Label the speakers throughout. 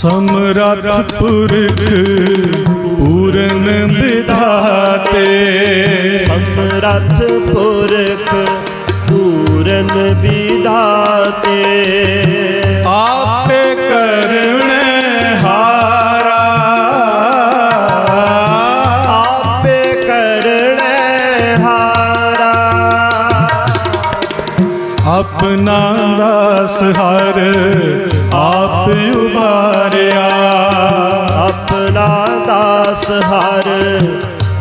Speaker 1: ਸਮਰੱਥ ਪੁਰਖ ਪੂਰਨ ਵਿਧਾਤੇ
Speaker 2: ਸਮਰੱਥ ਪੁਰਖ ਪੂਰਨ ਵਿਦਾਤੇ
Speaker 1: ਆਪਣਾ ਦਾਸ ਹਰ ਆਪ ਉਬਾਰਿਆ।
Speaker 2: ਆਪਣਾ ਦਾਸ ਹਰ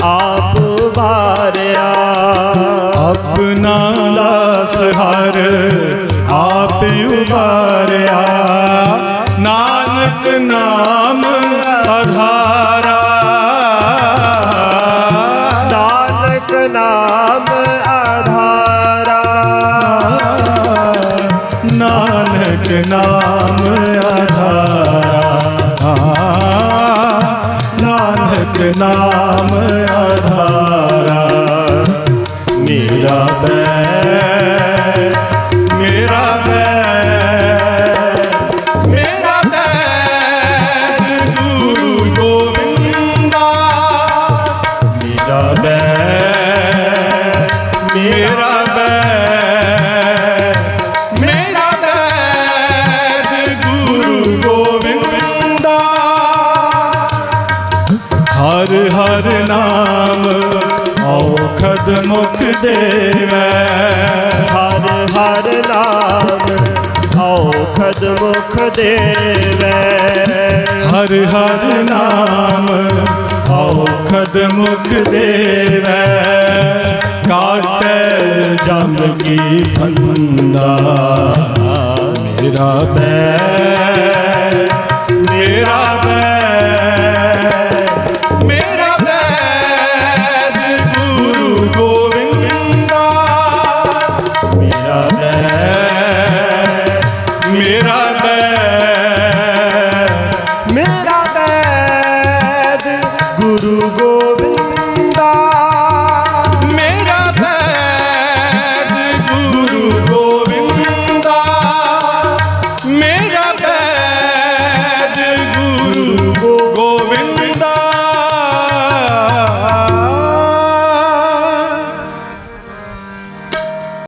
Speaker 2: ਆਪ ਵਾਰਿਆ
Speaker 1: ਆਪਣਾ ਦਾਸ ਹਰ ਆਪ ਉਬਾਰਿਆ। ਨਾਨਕ ਨਾਮ ਆਧਾਰਾ
Speaker 2: ਨਾਨਕ ਨਾਮ ਆਧਾਰਾ
Speaker 1: ਨਾਨਕ ਨਾਮ ਆਧਾਰਾ। ਨਾਨਕ ਨਾਮ ਆਧਾਰਾ। ਮੇਰਾ ਬੈ ਮੇਰਾ ਬੈ ਮੇਰਾ ਬੈ ਗੁਰੂ ਗੋਬਿੰਦਾ। ਮੇਰਾ ਬੈ ਮੇਰਾ ਬੈ ਮੇਰਾ ਹਰ ਹਰ ਨਾਮ ਔਖਦ ਮੁਖ ਦੇਵੈ।
Speaker 2: ਹਰ ਹਰ ਨਾਮ ਔਖਦ ਮੁਖ ਦੇਵੈ।
Speaker 1: ਹਰ ਹਰ ਨਾਮ ਔਖਦ ਮੁਖ ਦੇਵੈ। ਕਾਟੈ ਜਮ ਕੀ ਫੰਦਾ, ਮੇਰਾ ਬੈ
Speaker 2: গুরু গোবিন্দ